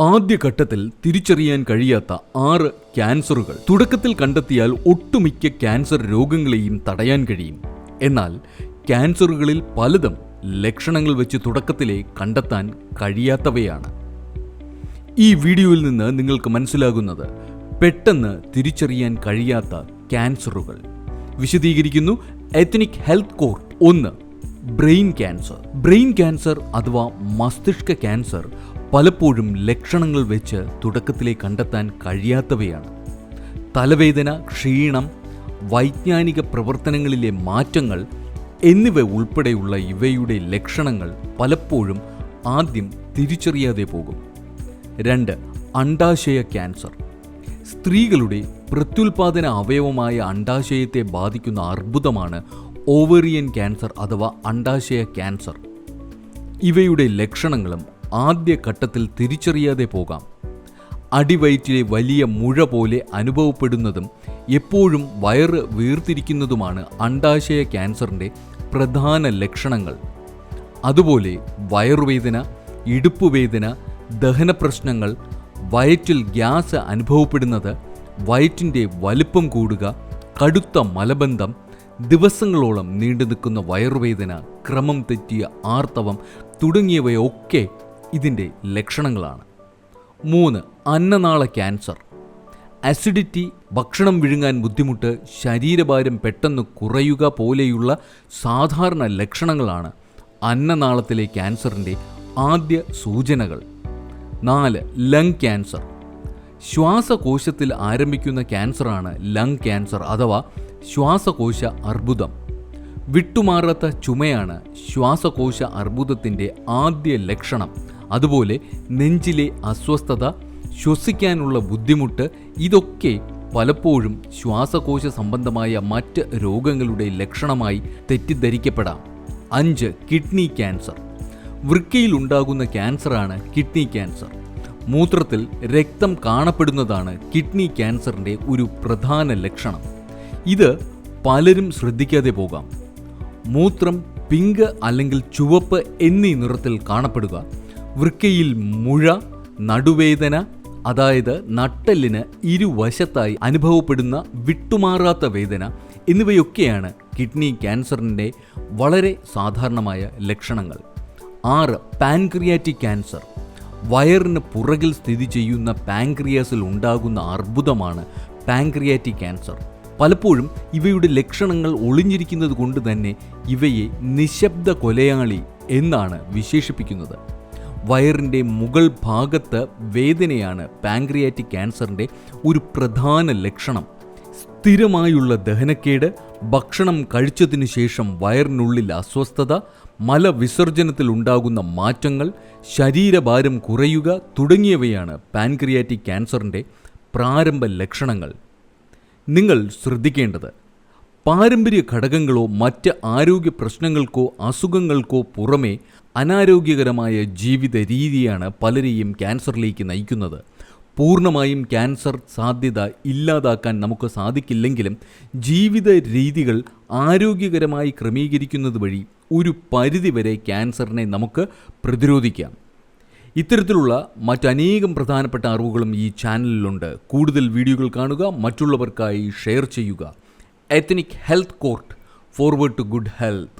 ആദ്യഘട്ടത്തിൽ തിരിച്ചറിയാൻ കഴിയാത്ത ആറ് ക്യാൻസറുകൾ. തുടക്കത്തിൽ കണ്ടെത്തിയാൽ ഒട്ടുമിക്ക ക്യാൻസർ രോഗങ്ങളെയും തടയാൻ കഴിയും. എന്നാൽ ക്യാൻസറുകളിൽ പലതും ലക്ഷണങ്ങൾ വെച്ച് തുടക്കത്തിലെ കണ്ടെത്താൻ കഴിയാത്തവയാണ്. ഈ വീഡിയോയിൽ നിന്ന് നിങ്ങൾക്ക് മനസ്സിലാകുന്നത് പെട്ടെന്ന് തിരിച്ചറിയാൻ കഴിയാത്ത ക്യാൻസറുകൾ. വിശദീകരിക്കുന്നു എത്നിക് ഹെൽത്ത് കോർട്ട് ഒന്ന് ബ്രെയിൻ ക്യാൻസർ. ബ്രെയിൻ ക്യാൻസർ അഥവാ മസ്തിഷ്ക ക്യാൻസർ പലപ്പോഴും ലക്ഷണങ്ങൾ വെച്ച് തുടക്കത്തിലേ കണ്ടെത്താൻ കഴിയാത്തവയാണ്. തലവേദന ക്ഷീണം വൈജ്ഞാനിക പ്രവർത്തനങ്ങളിലെ മാറ്റങ്ങൾ എന്നിവ ഉൾപ്പെടെയുള്ള ഇവയുടെ ലക്ഷണങ്ങൾ പലപ്പോഴും ആദ്യം തിരിച്ചറിയാതെ പോകും. രണ്ട് അണ്ടാശയ ക്യാൻസർ. സ്ത്രീകളുടെ പ്രത്യുൽപാദന അവയവമായ അണ്ടാശയത്തെ ബാധിക്കുന്ന അർബുദമാണ് ഓവറിയൻ ക്യാൻസർ അഥവാ അണ്ടാശയ ക്യാൻസർ. ഇവയുടെ ലക്ഷണങ്ങളും ആദ്യ ഘട്ടത്തിൽ തിരിച്ചറിയാതെ പോകാം. അടിവയറ്റിലെ വലിയ മുഴ പോലെ അനുഭവപ്പെടുന്നതും എപ്പോഴും വയറ് വീർത്തിരിക്കുന്നതുമാണ് അണ്ടാശയ ക്യാൻസറിന്റെ പ്രധാന ലക്ഷണങ്ങൾ. അതുപോലെ വയറുവേദന ഇടുപ്പുവേദന ദഹന പ്രശ്നങ്ങൾ വയറ്റിൽ ഗ്യാസ് അനുഭവപ്പെടുന്നത് വയറ്റിന്റെ വലിപ്പം കൂടുക കടുത്ത മലബന്ധം ദിവസങ്ങളോളം നീണ്ടു നിൽക്കുന്ന വയറുവേദന ക്രമം തെറ്റിയ ആർത്തവം തുടങ്ങിയവയൊക്കെ ഇതിന്റെ ലക്ഷണങ്ങളാണ്. മൂന്ന് അന്നനാള ക്യാൻസർ. അസിഡിറ്റി ഭക്ഷണം വിഴുങ്ങാൻ ബുദ്ധിമുട്ട് ശരീരഭാരം പെട്ടെന്ന് കുറയുക പോലെയുള്ള സാധാരണ ലക്ഷണങ്ങളാണ് അന്നനാളത്തിലെ ക്യാൻസറിന്റെ ആദ്യ സൂചനകൾ. നാല് ലങ് ക്യാൻസർ ശ്വാസകോശത്തിൽ ആരംഭിക്കുന്ന ക്യാൻസറാണ് ലങ് ക്യാൻസർ അഥവാ ശ്വാസകോശ അർബുദം. വിട്ടുമാറാത്ത ചുമയാണ് ശ്വാസകോശ അർബുദത്തിന്റെ ആദ്യ ലക്ഷണം അതുപോലെ നെഞ്ചിലെ അസ്വസ്ഥത ശ്വസിക്കാനുള്ള ബുദ്ധിമുട്ട് ഇതൊക്കെ പലപ്പോഴും ശ്വാസകോശ സംബന്ധമായ മറ്റ് രോഗങ്ങളുടെ ലക്ഷണമായി തെറ്റിദ്ധരിക്കപ്പെടാം. അഞ്ച് കിഡ്നി ക്യാൻസർ. വൃക്കയിൽ ഉണ്ടാകുന്ന ക്യാൻസറാണ് കിഡ്നി ക്യാൻസർ. മൂത്രത്തിൽ രക്തം കാണപ്പെടുന്നതാണ് കിഡ്നി ക്യാൻസറിന്റെ ഒരു പ്രധാന ലക്ഷണം. ഇത് പലരും ശ്രദ്ധിക്കാതെ പോകാം. മൂത്രം പിങ്ക് അല്ലെങ്കിൽ ചുവപ്പ് എന്നീ നിറത്തിൽ കാണപ്പെടുക. വൃക്കയിൽ മുഴ നടുവേദന അതായത് നട്ടെല്ലിന് ഇരുവശത്തായി അനുഭവപ്പെടുന്ന വിട്ടുമാറാത്ത വേദന എന്നിവയൊക്കെയാണ് കിഡ്നി ക്യാൻസറിന്റെ വളരെ സാധാരണമായ ലക്ഷണങ്ങൾ. ആറ് പാൻക്രിയാറ്റിക് ക്യാൻസർ. വയറിന് പുറകിൽ സ്ഥിതി ചെയ്യുന്ന പാൻക്രിയാസിൽ ഉണ്ടാകുന്ന അർബുദമാണ് പാൻക്രിയാറ്റിക് ക്യാൻസർ. പലപ്പോഴും ഇവയുടെ ലക്ഷണങ്ങൾ ഒളിഞ്ഞിരിക്കുന്നത് കൊണ്ട് തന്നെ ഇവയെ നിശബ്ദ കൊലയാളി എന്നാണ് വിശേഷിപ്പിക്കുന്നത്. വയറിന്റെ മുകൾ ഭാഗത്ത് വേദനയാണ് പാങ്ക്രിയാറ്റിക് ക്യാൻസറിന്റെ ഒരു പ്രധാന ലക്ഷണം. സ്ഥിരമായുള്ള ദഹനക്കേട് ഭക്ഷണം കഴിച്ചതിനു ശേഷം വയറിനുള്ളിൽ അസ്വസ്ഥത മലവിസർജനത്തിൽ ഉണ്ടാകുന്ന മാറ്റങ്ങൾ ശരീരഭാരം കുറയുക തുടങ്ങിയവയാണ് പാൻക്രിയാറ്റിക് ക്യാൻസറിന്റെ പ്രാരംഭ ലക്ഷണങ്ങൾ. നിങ്ങൾ ശ്രദ്ധിക്കേണ്ടത് പാരമ്പര്യ ഘടകങ്ങളോ മറ്റ് ആരോഗ്യ പ്രശ്നങ്ങൾക്കോ അസുഖങ്ങൾക്കോ പുറമേ അനാരോഗ്യകരമായ ജീവിത രീതിയാണ് പലരെയും ക്യാൻസറിലേക്ക് നയിക്കുന്നത്. പൂർണമായും ക്യാൻസർ സാധ്യത ഇല്ലാതാക്കാൻ നമുക്ക് സാധിക്കില്ലെങ്കിലും ജീവിത രീതികൾ ആരോഗ്യകരമായി ക്രമീകരിക്കുന്നത് വഴി ഒരു പരിധിവരെ ക്യാൻസറിനെ നമുക്ക് പ്രതിരോധിക്കാം. ഇത്തരത്തിലുള്ള മറ്റനേകം പ്രധാനപ്പെട്ട അറിവുകളും ഈ ചാനലിലുണ്ട്. കൂടുതൽ വീഡിയോകൾ കാണുക മറ്റുള്ളവർക്കായി ഷെയർ ചെയ്യുക. Ethnic health court forward to good health